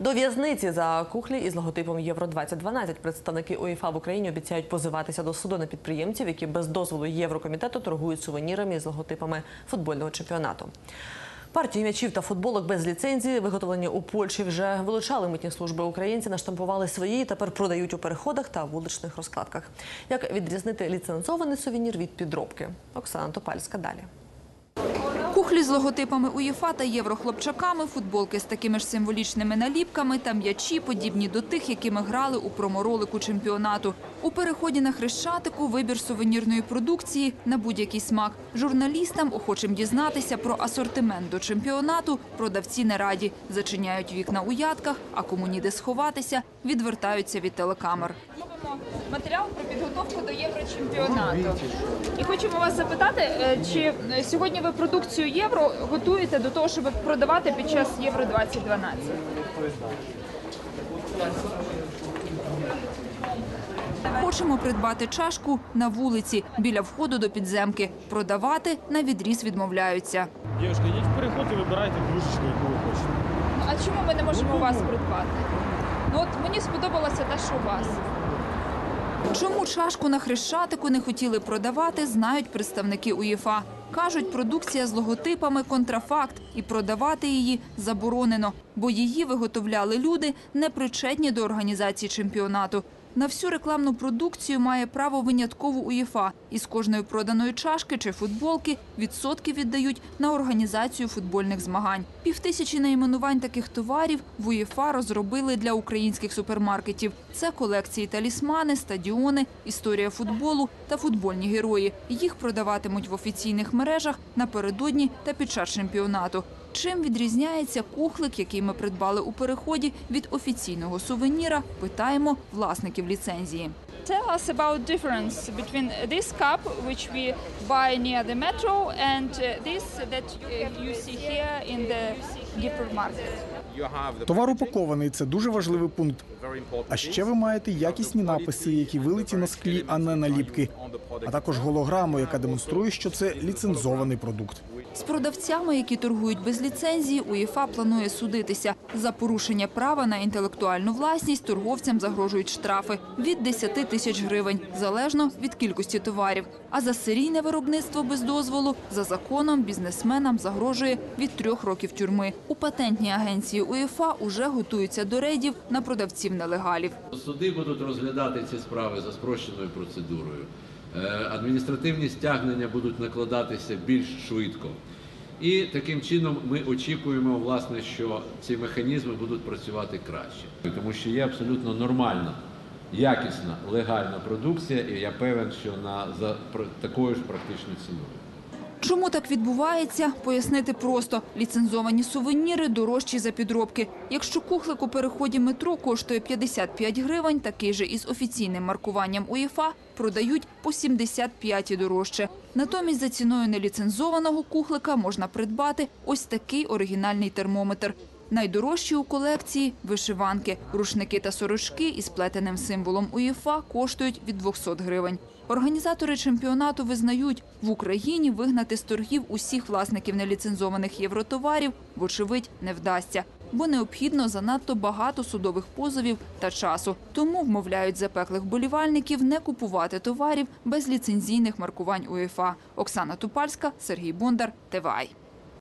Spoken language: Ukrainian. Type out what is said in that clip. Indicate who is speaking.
Speaker 1: До в'язниці за кухлі із логотипом Євро 2012 представники УЄФА в Україні обіцяють позиватися до суду на підприємців, які без дозволу Єврокомітету торгують сувенірами з логотипами футбольного чемпіонату. Партію м'ячів та футболок без ліцензії, виготовлені у Польщі, вже вилучали митні служби. Українці наштампували свої і тепер продають у переходах та вуличних розкладках. Як відрізнити ліцензований сувенір від підробки? Оксана Топальська далі.
Speaker 2: Кухлі з логотипами УЄФА та єврохлопчаками, футболки з такими ж символічними наліпками та м'ячі, подібні до тих, якими грали у проморолику чемпіонату. У переході на Хрещатику вибір сувенірної продукції на будь-який смак. Журналістам, охочим дізнатися про асортимент до чемпіонату, продавці не раді. Зачиняють вікна у ядках, а кому ніде сховатися, відвертаються від телекамер.
Speaker 3: матеріал про підготовку до єврочемпіонату. І хочемо вас запитати, е, чи е, сьогодні ви продукцію євро готуєте до того, щоб продавати під час євро 2012?
Speaker 2: Хочемо придбати чашку на вулиці біля входу до підземки. Продавати на відріз відмовляються.
Speaker 4: Дівчатка, йдіть в переход і вибирайте кружечку, яку ви хочете.
Speaker 3: Ну, А чому ми не можемо у вас придбати? Ну от мені сподобалося те, що у вас.
Speaker 2: Чому чашку на хрещатику не хотіли продавати, знають представники УЄФА. Кажуть, продукція з логотипами контрафакт і продавати її заборонено, бо її виготовляли люди, не причетні до організації чемпіонату. На всю рекламну продукцію має право винятково УЄФА. Із кожної проданої чашки чи футболки відсотки віддають на організацію футбольних змагань. Півтисячі найменувань таких товарів в УЄФА розробили для українських супермаркетів. Це колекції талісмани, стадіони, історія футболу та футбольні герої. Їх продаватимуть в офіційних мережах напередодні та під час чемпіонату. Чим відрізняється кухлик, який ми придбали у переході від офіційного сувеніра? Питаємо власників ліцензії.
Speaker 3: Tell us about difference between this cup which we buy near the metro and uh, this that uh, you see here in the hypermarket.
Speaker 5: Товар упакований це дуже важливий пункт. А ще ви маєте якісні написи, які вилиті на склі, а не наліпки. А також голограму, яка демонструє, що це ліцензований продукт.
Speaker 2: З продавцями, які торгують без ліцензії, УЄФА планує судитися. За порушення права на інтелектуальну власність торговцям загрожують штрафи від 10 тисяч гривень, залежно від кількості товарів. А за серійне виробництво без дозволу за законом бізнесменам загрожує від трьох років тюрми. У патентній агенції УЄФА уже готуються до рейдів на продавців нелегалів.
Speaker 6: Суди будуть розглядати ці справи за спрощеною процедурою. Е, Адміністративні стягнення будуть накладатися більш швидко. І таким чином ми очікуємо, власне, що ці механізми будуть працювати краще, тому що є абсолютно нормальна, якісна, легальна продукція, і я певен, що на за такою ж практично ціною.
Speaker 2: Чому так відбувається? Пояснити просто. Ліцензовані сувеніри дорожчі за підробки. Якщо кухлик у переході метро коштує 55 гривень, такий же із офіційним маркуванням УЄФА продають по 75 і дорожче. Натомість за ціною неліцензованого кухлика можна придбати ось такий оригінальний термометр. Найдорожчі у колекції – вишиванки. Рушники та сорочки із плетеним символом УЄФА коштують від 200 гривень. Організатори чемпіонату визнають, в Україні вигнати з торгів усіх власників неліцензованих євротоварів, вочевидь, не вдасться. Бо необхідно занадто багато судових позовів та часу. Тому вмовляють запеклих болівальників не купувати товарів без ліцензійних маркувань УЄФА. Оксана Тупальська, Сергій Бондар, ТВАЙ.